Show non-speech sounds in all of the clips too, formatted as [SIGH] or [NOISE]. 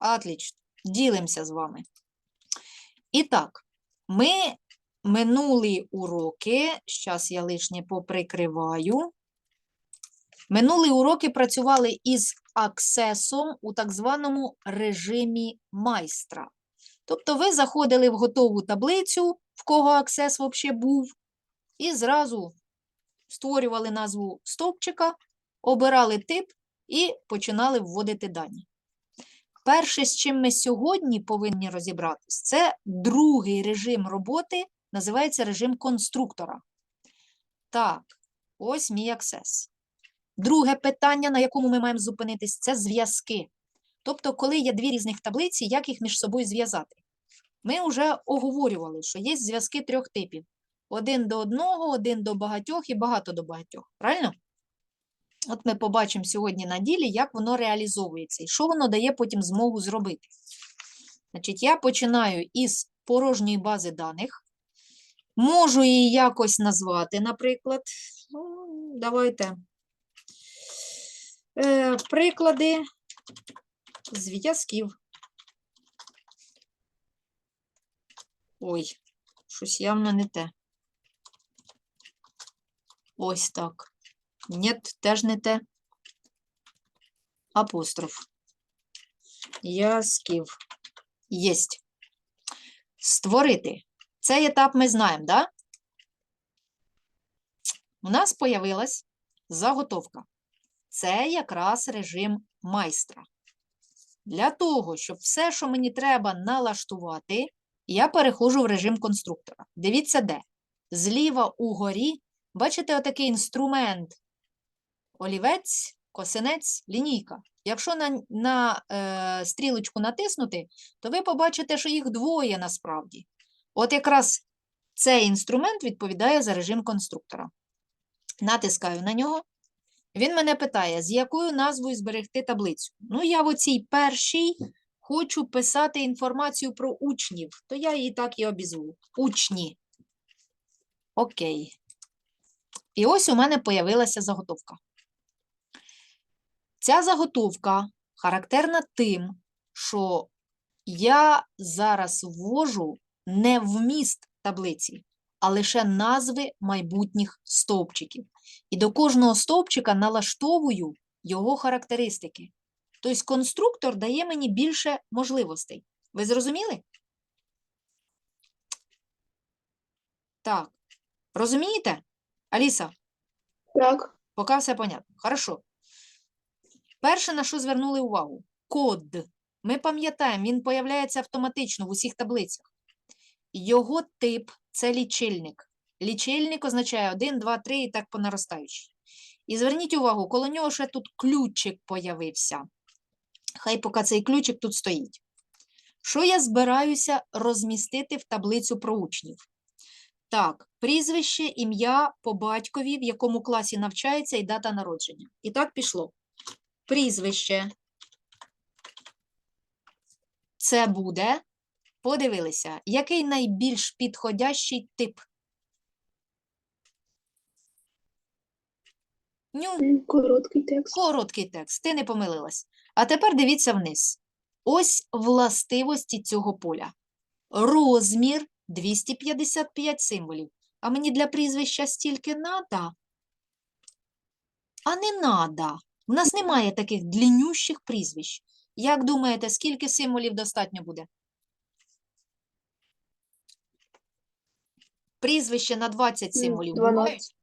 Отлично. Ділимося з вами. І так, ми минулі уроки, зараз я лишнє поприкриваю. Минулі уроки працювали із аксесом у так званому режимі майстра. Тобто ви заходили в готову таблицю, в кого аксес взагалі був, і зразу створювали назву стовпчика, обирали тип і починали вводити дані. Перше, з чим ми сьогодні повинні розібратись, це другий режим роботи, називається режим конструктора. Так, ось мій аксес. Друге питання, на якому ми маємо зупинитись, це зв'язки. Тобто, коли є дві різних таблиці, як їх між собою зв'язати? Ми вже оговорювали, що є зв'язки трьох типів: один до одного, один до багатьох і багато до багатьох. Правильно? От ми побачимо сьогодні на ділі, як воно реалізовується і що воно дає потім змогу зробити. Значить, я починаю із порожньої бази даних. Можу її якось назвати, наприклад. Ну, давайте. Е, приклади зв'язків. Ой, щось явно не те. Ось так. Ні, теж не те. Апостроф. Ясків. Єсть. Створити. Цей етап ми знаємо, да? У нас появилась заготовка. Це якраз режим майстра. Для того, щоб все, що мені треба налаштувати, я переходжу в режим конструктора. Дивіться, де. Зліва угорі, бачите, отакий інструмент олівець, косинець, лінійка. Якщо на, на е, стрілочку натиснути, то ви побачите, що їх двоє насправді. От якраз цей інструмент відповідає за режим конструктора. Натискаю на нього. Він мене питає, з якою назвою зберегти таблицю. Ну, я в оцій першій хочу писати інформацію про учнів, то я її так і обізву. Учні. Окей. І ось у мене появилася заготовка. Ця заготовка характерна тим, що я зараз ввожу не вміст таблиці, а лише назви майбутніх стовпчиків. І до кожного стовпчика налаштовую його характеристики. Тобто конструктор дає мені більше можливостей. Ви зрозуміли? Так. Розумієте? Аліса? Так. Поки все понятно. Хорошо. Перше, на що звернули увагу, код. Ми пам'ятаємо, він появляється автоматично в усіх таблицях. Його тип це лічильник. Лічильник означає 1, 2, 3 і так по. І зверніть увагу, коло нього ще тут ключик появився. Хай поки цей ключик тут стоїть. Що я збираюся розмістити в таблицю про учнів? Так, прізвище, ім'я по батькові, в якому класі навчається, і дата народження. І так пішло. Прізвище. Це буде. Подивилися, який найбільш підходящий тип? Ню, Короткий текст. короткий текст, ти не помилилась. А тепер дивіться вниз. Ось властивості цього поля. Розмір 255 символів. А мені для прізвища стільки надо? А не надо. У нас немає таких дліннющих прізвищ. Як думаєте, скільки символів достатньо буде? Прізвище на 20 символів 12. бувають?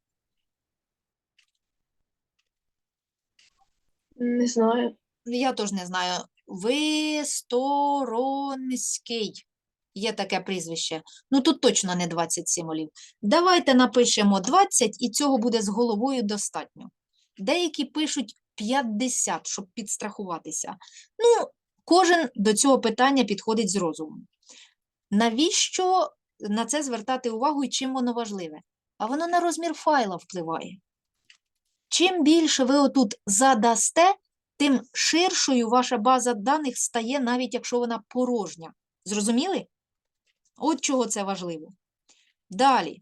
Не знаю. Я теж не знаю. Висторонський. Є таке прізвище. Ну тут точно не 20 символів. Давайте напишемо 20, і цього буде з головою достатньо. Деякі пишуть 50, щоб підстрахуватися. Ну, кожен до цього питання підходить з розумом. Навіщо на це звертати увагу і чим воно важливе? А воно на розмір файла впливає. Чим більше ви отут задасте, тим ширшою ваша база даних стає, навіть якщо вона порожня. Зрозуміли? От чого це важливо. Далі.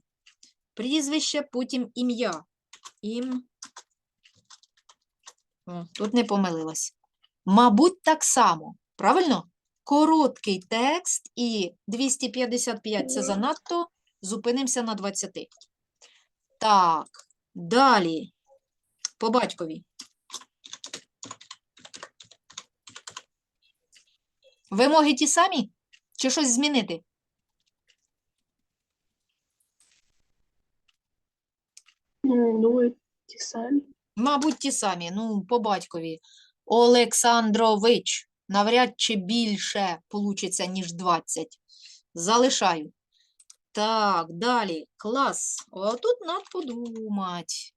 Прізвище, потім ім'я. Ім. Тут не помилилась. Мабуть, так само. Правильно? Короткий текст і 255 це занадто. Зупинимося на 20. Так, далі. По батькові. Вимоги ті самі? Чи щось змінити? Ну, ті самі. Мабуть, ті самі. Ну, по батькові. Олександрович. Навряд чи більше получиться, ніж 20. Залишаю. Так, далі. Клас. Отут нам подумать.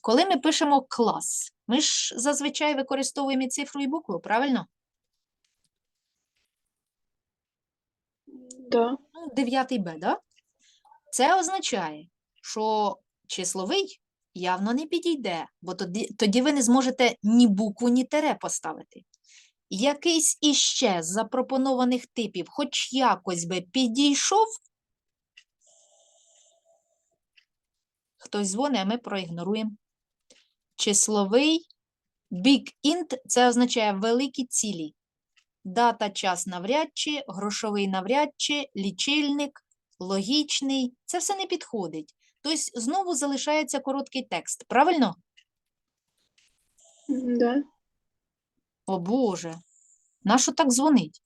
Коли ми пишемо клас, ми ж зазвичай використовуємо цифру і букву, правильно? Да. Ну, 9 Б, да? Це означає, що числовий явно не підійде, бо тоді, тоді ви не зможете ні букву, ні тере поставити. Якийсь іще з запропонованих типів, хоч якось би підійшов. Хтось дзвонить, а ми проігноруємо. Числовий big int – це означає великі цілі. Дата, час навряд чи, грошовий навряд чи, лічильник, логічний. Це все не підходить. Тобто знову залишається короткий текст. Правильно? Да. О Боже, нащо так дзвонить?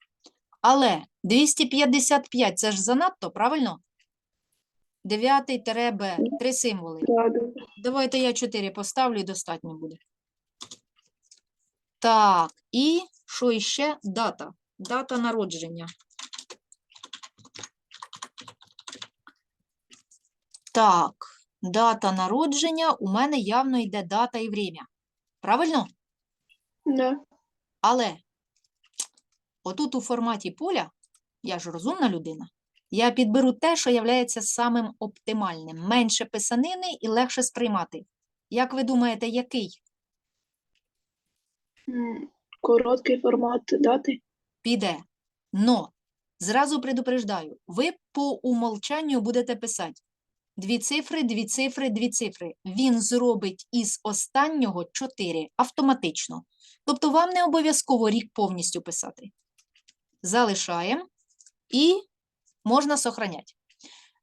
Але 255 це ж занадто, правильно? 9 Б, три символи. Да, да. Давайте я 4 поставлю і достатньо буде. Так, і що іще? Дата. Дата народження. Так, дата народження у мене явно йде дата і время. Правильно? Да. Але отут у форматі поля, я ж розумна людина, я підберу те, що є самим оптимальним. Менше писанини і легше сприймати. Як ви думаєте, який Короткий формат дати. піде? Но зразу предупреждаю, ви по умолчанню будете писати дві цифри, дві цифри, дві цифри. Він зробить із останнього чотири автоматично. Тобто вам не обов'язково рік повністю писати. Залишаємо і можна сохраняти.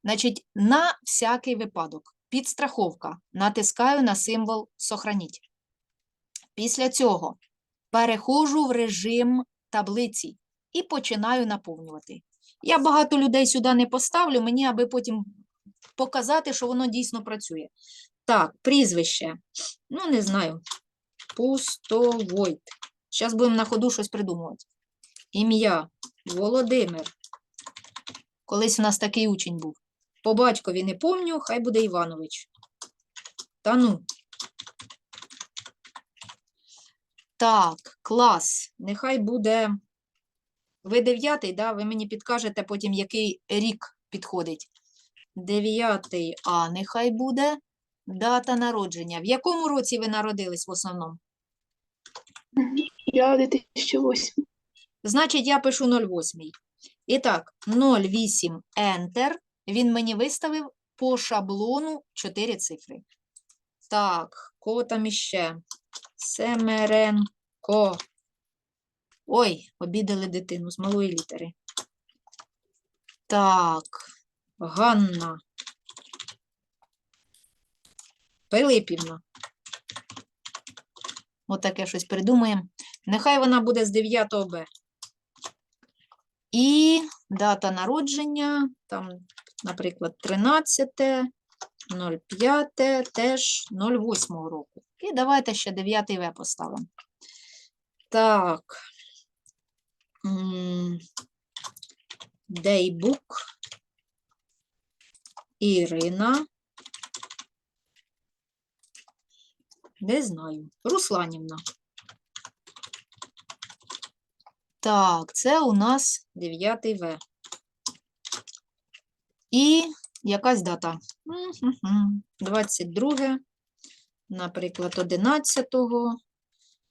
Значить, на всякий випадок, підстраховка, натискаю на символ «Сохраніть». Після цього переходжу в режим таблиці і починаю наповнювати. Я багато людей сюди не поставлю, мені аби потім показати, що воно дійсно працює. Так, прізвище. Ну, не знаю. Пустовойт. Зараз будемо на ходу щось придумувати. Ім'я Володимир. Колись у нас такий учень був. По батькові не помню, хай буде Іванович. Та ну. Так, клас. Нехай буде. Ви дев'ятий, да? Ви мені підкажете потім, який рік підходить. Дев'ятий А, нехай буде дата народження. В якому році ви народились в основному? Я 2008. Значить, я пишу 08. І так, 08 Enter. Він мені виставив по шаблону 4 цифри. Так, кого там іще? Семеренко. Ой, обідали дитину з малої літери. Так, Ганна. Пилипівна. Отаке щось придумаємо. Нехай вона буде з 9 Б. І дата народження, там, наприклад, 13, 05, теж 08 року. І давайте ще 9 В поставимо. Так. Дейбук. Ірина. Не знаю. Русланівна. Так, це у нас 9 В. І якась дата. 22, наприклад, 11.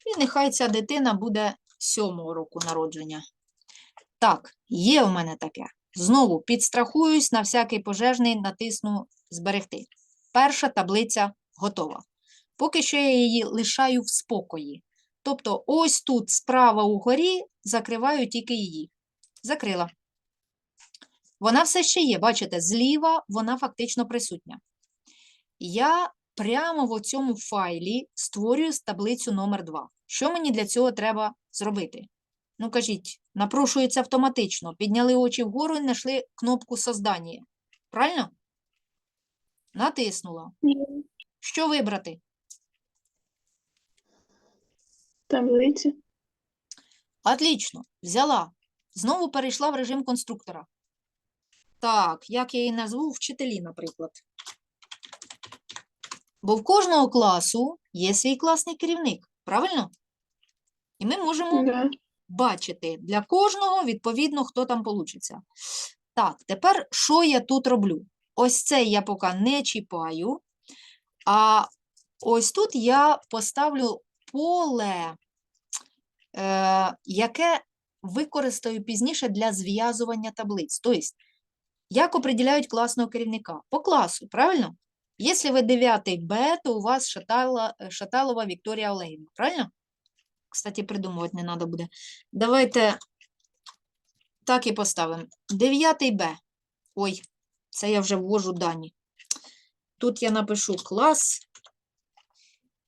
І нехай ця дитина буде 7 року народження. Так, є у мене таке. Знову підстрахуюсь на всякий пожежний, натисну зберегти. Перша таблиця готова. Поки що я її лишаю в спокої. Тобто ось тут справа угорі закриваю тільки її. Закрила. Вона все ще є, бачите, зліва вона фактично присутня. Я прямо в цьому файлі створюю таблицю номер 2. Що мені для цього треба зробити? Ну, кажіть, напрошується автоматично. Підняли очі вгору і знайшли кнопку «Создання». Правильно? Натиснула. Що вибрати? Таблиці. Отлично, взяла. Знову перейшла в режим конструктора. Так, як я її назву? Вчителі, наприклад. Бо в кожного класу є свій класний керівник, правильно? І ми можемо. Бачити для кожного, відповідно, хто там получиться. Так, тепер що я тут роблю? Ось це я поки не чіпаю, а ось тут я поставлю поле, е, яке використаю пізніше для зв'язування таблиць. Тобто, як определяють класного керівника? По класу, правильно? Якщо ви 9 Б, то у вас Шаталова Вікторія Олегівна, правильно? Кстати, придумувати не треба буде. Давайте так і поставимо. 9 Б. Ой, це я вже ввожу дані. Тут я напишу клас,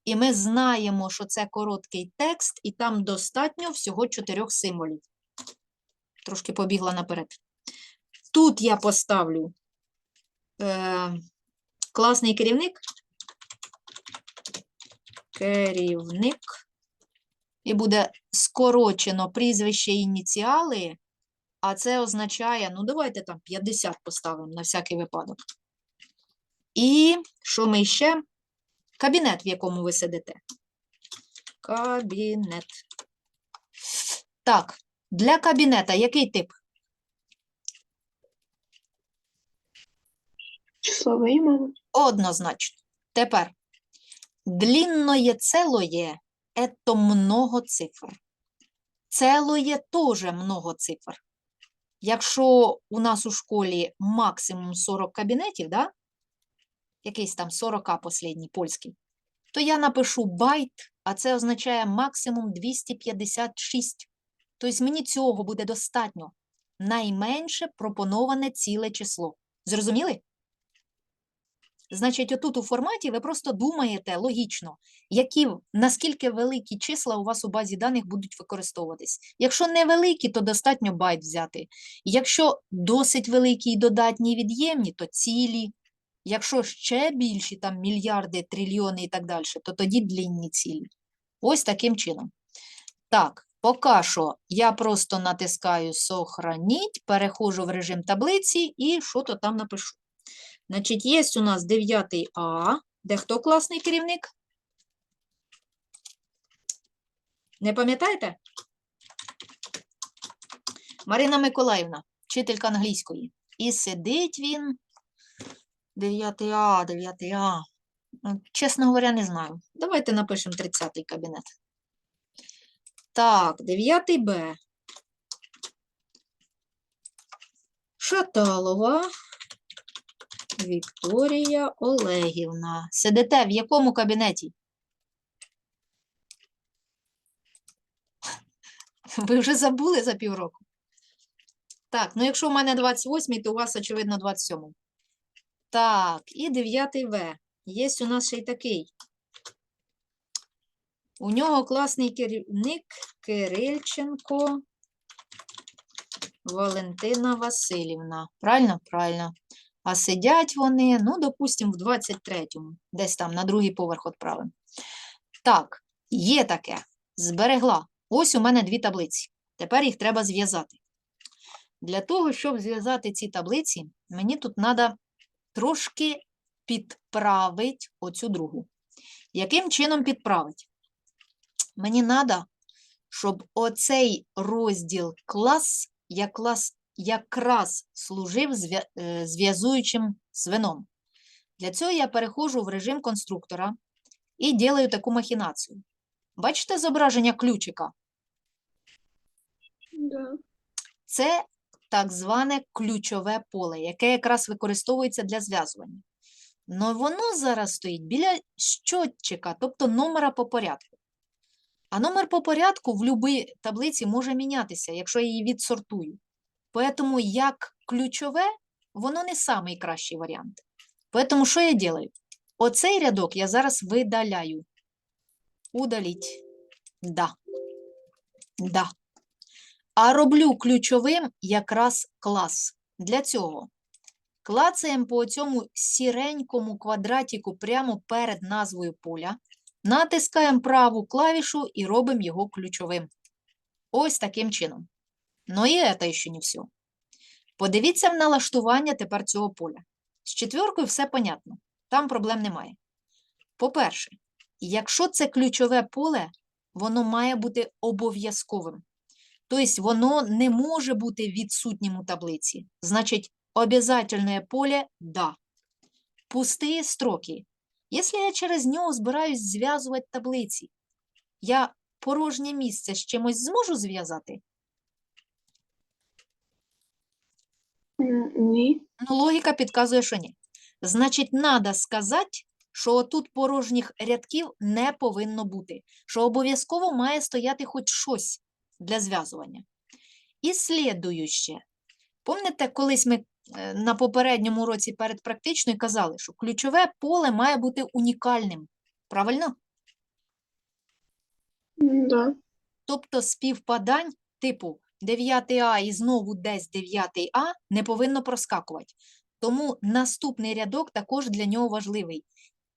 і ми знаємо, що це короткий текст, і там достатньо всього чотирьох символів. Трошки побігла наперед. Тут я поставлю е, класний керівник. Керівник. І буде скорочено прізвище ініціали, а це означає, ну давайте там 50 поставимо на всякий випадок. І що ми ще? Кабінет, в якому ви сидите. Кабінет. Так, для кабінета який тип? Числовий, мабуть. Однозначно. Тепер. Длинное целое – это много цифр. Целое теж много цифр. Якщо у нас у школі максимум 40 кабінетів, да? якийсь там 40 послідній польський, то я напишу байт, а це означає максимум 256. Тобто мені цього буде достатньо. Найменше пропоноване ціле число. Зрозуміли? Значить, отут у форматі ви просто думаєте логічно, які, наскільки великі числа у вас у базі даних будуть використовуватись. Якщо невеликі, то достатньо байт взяти. Якщо досить великі і додатні від'ємні, то цілі. Якщо ще більші, там мільярди, трильйони і так далі, то тоді длінні цілі. Ось таким чином. Так, поки що я просто натискаю «Сохраніть», переходжу в режим таблиці і що то там напишу. Значить, є у нас 9 А, де хто класний керівник? Не пам'ятаєте? Марина Миколаївна, вчителька англійської. І сидить він. 9 А, 9 А. Ну, Чесно говоря, не знаю. Давайте напишемо 30 кабінет. Так, 9 Б. Шаталова. Вікторія Олегівна. Сидите в якому кабінеті? [LAUGHS] Ви вже забули за півроку? Так, ну якщо в мене 28, то у вас, очевидно, 27. Так, і 9 В. Є у нас ще й такий. У нього класний керівник Кирильченко Валентина Васильівна. Правильно? Правильно. А сидять вони, ну, допустимо, в 23-му, десь там на другий поверх відправимо. Так, є таке. Зберегла. Ось у мене дві таблиці. Тепер їх треба зв'язати. Для того, щоб зв'язати ці таблиці, мені тут треба трошки підправити оцю другу. Яким чином підправити? Мені треба, щоб оцей розділ клас якраз, якраз служив е, зв'язуючим звеном. Для цього я переходжу в режим конструктора і ділаю таку махінацію. Бачите зображення ключика? Да. Це так зване ключове поле, яке якраз використовується для зв'язування. Но воно зараз стоїть біля щотчика, тобто номера по порядку. А номер по порядку в будь-якій таблиці може мінятися, якщо я її відсортую. Поэтому як ключове, воно не самий кращий варіант. Поэтому що я делаю? Оцей рядок я зараз видаляю. Удаліть. Да. Да. А роблю ключовим якраз клас. Для цього клацаємо по цьому сіренькому квадратику прямо перед назвою поля, натискаємо праву клавішу і робимо його ключовим. Ось таким чином. Ну і це ще не все. Подивіться в налаштування тепер цього поля. З четвіркою все понятно, там проблем немає. По-перше, якщо це ключове поле, воно має бути обов'язковим. Тобто воно не може бути відсутнім у таблиці. Значить, обязательное поле – да. Пустые строки. Якщо я через нього збираюсь зв'язувати таблиці, я порожнє місце з чимось зможу зв'язати? Ні. Ну, логіка підказує, що ні. Значить, треба сказати, що тут порожніх рядків не повинно бути, що обов'язково має стояти хоч щось для зв'язування. І слідующе. Пам'ятаєте, колись ми е, на попередньому уроці перед практичною казали, що ключове поле має бути унікальним. Правильно? Да. Тобто співпадань типу 9А і знову десь 9А не повинно проскакувати. Тому наступний рядок також для нього важливий.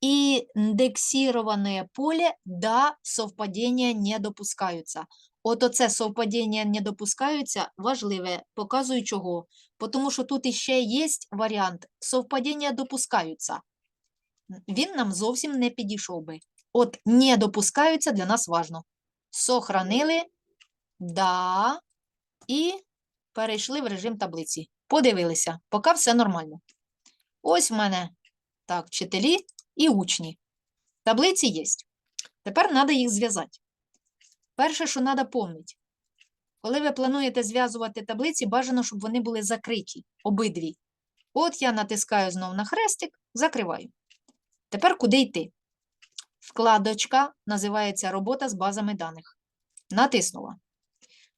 Індексироване поле, да, совпадіння не допускаються. От оце совпадіння не допускаються важливе, показую чого. Тому що тут іще є варіант совпадіння допускаються. Він нам зовсім не підійшов би. От не допускаються для нас важно. Сохранили, да, і перейшли в режим таблиці. Подивилися, поки все нормально. Ось в мене так, вчителі і учні. Таблиці є. Тепер треба їх зв'язати. Перше, що треба пам'ятати, коли ви плануєте зв'язувати таблиці, бажано, щоб вони були закриті, обидві. От я натискаю знов на хрестик, закриваю. Тепер куди йти? Вкладочка називається робота з базами даних. Натиснула.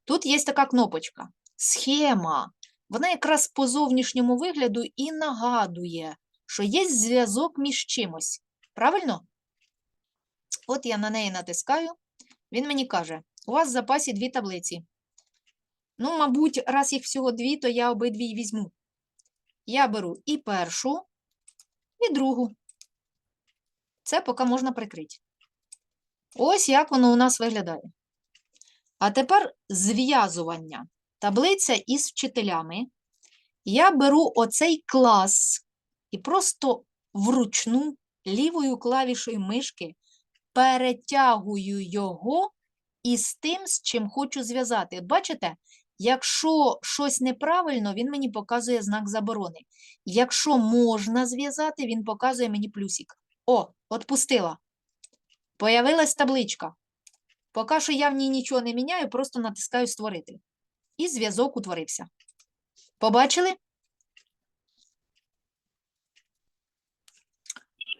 Тут є така кнопочка Схема. Вона якраз по зовнішньому вигляду і нагадує, що є зв'язок між чимось. Правильно? От я на неї натискаю. Він мені каже: у вас в запасі дві таблиці. Ну, мабуть, раз їх всього дві, то я обидві візьму. Я беру і першу, і другу. Це поки можна прикрити. Ось як воно у нас виглядає. А тепер зв'язування. Таблиця із вчителями. Я беру оцей клас і просто вручну лівою клавішою мишки перетягую його із тим, з чим хочу зв'язати. Бачите, якщо щось неправильно, він мені показує знак заборони. Якщо можна зв'язати, він показує мені плюсик. О, отпустила. Появилась табличка. Поки що я в ній нічого не міняю, просто натискаю створити. І зв'язок утворився. Побачили?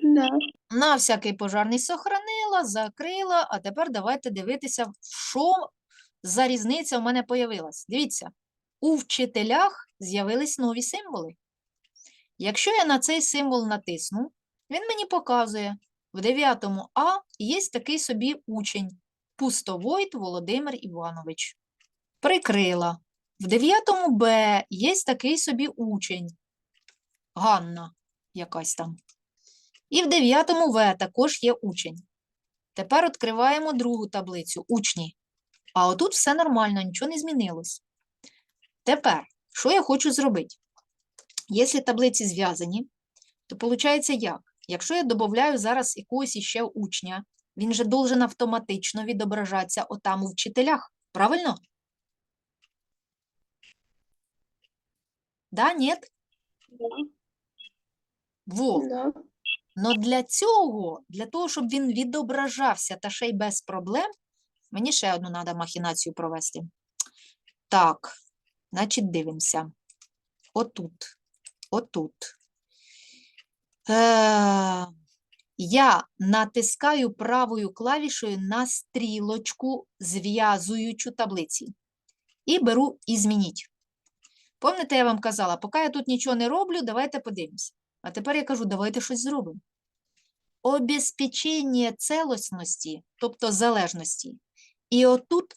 Да. На всякий пожарний сохранила, закрила, а тепер давайте дивитися, що за різниця в мене появилась. Дивіться, у вчителях з'явились нові символи. Якщо я на цей символ натисну, він мені показує, в 9 А є такий собі учень Пустовойт Володимир Іванович. Прикрила. В 9 Б є такий собі учень Ганна якась там. І в 9 В також є учень. Тепер відкриваємо другу таблицю учні. А отут все нормально, нічого не змінилось. Тепер, що я хочу зробити? Якщо таблиці зв'язані, то виходить як? Якщо я додаю зараз якогось іще учня, він же должен автоматично відображатися отам у вчителях. Правильно? Да, нет? Во. Да. Но для цього, для того, щоб він відображався та ще й без проблем, мені ще одну треба махінацію провести. Так, значить, дивимося. Отут. Отут. Е, я натискаю правою клавішою на стрілочку, зв'язуючу таблиці. І беру і змініть. Пам'ятаєте, я вам казала, поки я тут нічого не роблю, давайте подивимося. А тепер я кажу, давайте щось зробимо. Обезпечення целостності, тобто залежності. І отут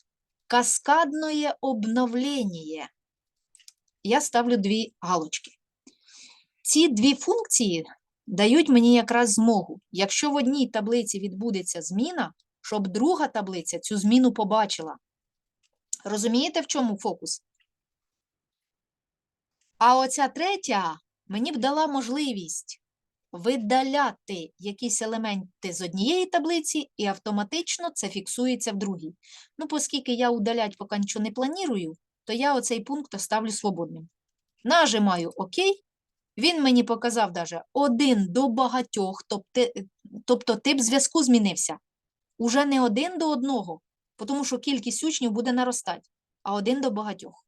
каскадне обновлення. Я ставлю дві галочки. Ці дві функції дають мені якраз змогу, якщо в одній таблиці відбудеться зміна, щоб друга таблиця цю зміну побачила. Розумієте, в чому фокус? А оця третя мені б дала можливість видаляти якісь елементи з однієї таблиці, і автоматично це фіксується в другій. Ну, оскільки я удалять поки нічого не планую, то я оцей пункт оставлю свободним. Нажимаю ОК. Він мені показав даже один до багатьох, тобто, тип зв'язку змінився. Уже не один до одного, тому що кількість учнів буде наростати, а один до багатьох.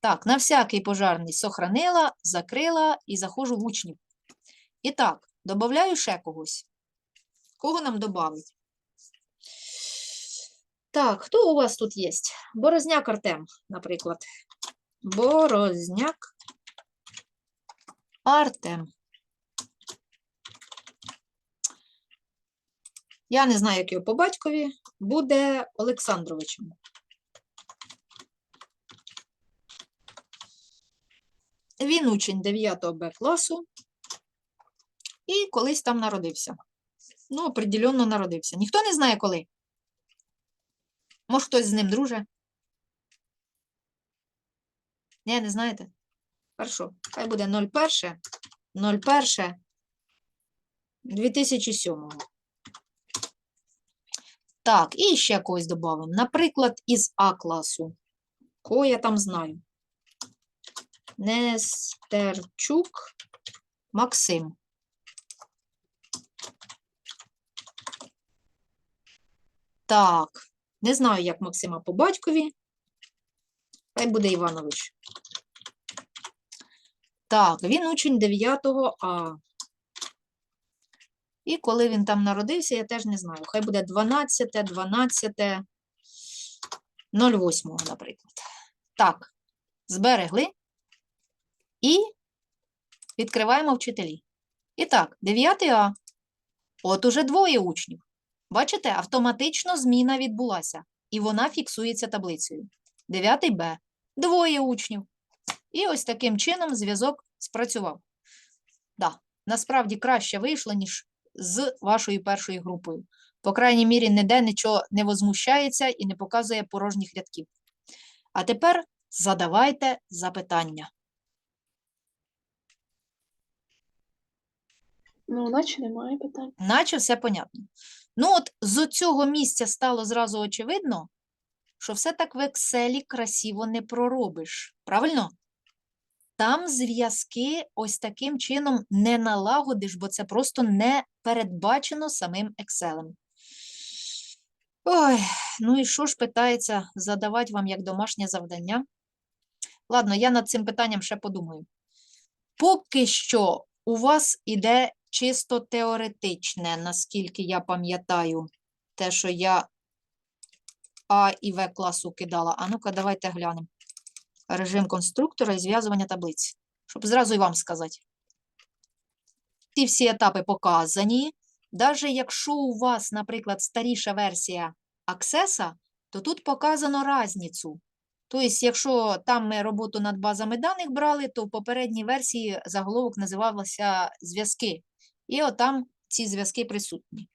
Так, на всякий пожарний сохранила, закрила і заходжу в учнів. І так, додаю ще когось. Кого нам додавить? Так, хто у вас тут є? Борозняк Артем, наприклад. Борозняк Артем. Я не знаю, як його по батькові, буде Олександровичем. Він учень 9 Б класу і колись там народився. Ну, определенно народився. Ніхто не знає коли. Може, хтось з ним друже? Ні, не знаєте? Хорошо. Хай буде 01, 01 2007. Так, і ще когось додамо. Наприклад, із А класу. Кого я там знаю? Нестерчук Максим. Так, не знаю, як Максима по батькові. Хай буде Іванович. Так, він учень 9 А. І коли він там народився, я теж не знаю. Хай буде 12, 12, 08, наприклад. Так, зберегли. І відкриваємо вчителі. І так, 9 А. От уже двоє учнів. Бачите, автоматично зміна відбулася, і вона фіксується таблицею. 9 Б. Двоє учнів. І ось таким чином зв'язок спрацював. Да, насправді краще вийшло, ніж з вашою першою групою. По крайній мірі, ніде нічого не возмущається і не показує порожніх рядків. А тепер задавайте запитання. Ну, наче немає питань. Наче все понятно. Ну, от з цього місця стало зразу очевидно, що все так в Excel красиво не проробиш. Правильно? Там зв'язки ось таким чином не налагодиш, бо це просто не передбачено самим Excel. Ой, ну і що ж питається задавати вам як домашнє завдання? Ладно, я над цим питанням ще подумаю. Поки що у вас іде чисто теоретичне, наскільки я пам'ятаю, те, що я А і В класу кидала. А ну-ка, давайте глянемо. Режим конструктора і зв'язування таблиць, щоб зразу і вам сказати. Ці всі етапи показані. Навіть якщо у вас, наприклад, старіша версія Access, то тут показано різницю. Тобто, якщо там ми роботу над базами даних брали, то в попередній версії заголовок називався зв'язки. І отам ці зв'язки присутні.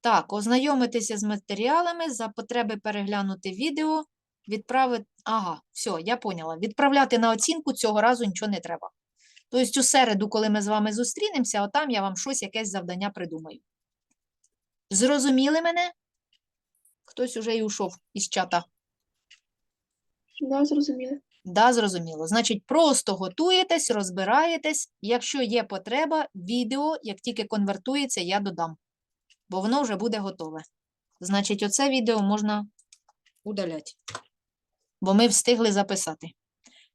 Так, ознайомитися з матеріалами, за потреби переглянути відео, відправити. Ага, все, я поняла. Відправляти на оцінку цього разу нічого не треба. Тобто, у середу, коли ми з вами зустрінемося, отам я вам щось, якесь завдання придумаю. Зрозуміли мене? Хтось уже й ушов із чата. Да, зрозуміли. Да, зрозуміло. Значить, просто готуєтесь, розбираєтесь. Якщо є потреба, відео, як тільки конвертується, я додам, бо воно вже буде готове. Значить, оце відео можна удаляти, бо ми встигли записати.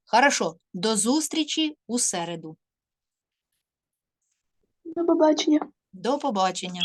Хорошо, до зустрічі у середу. До побачення. До побачення.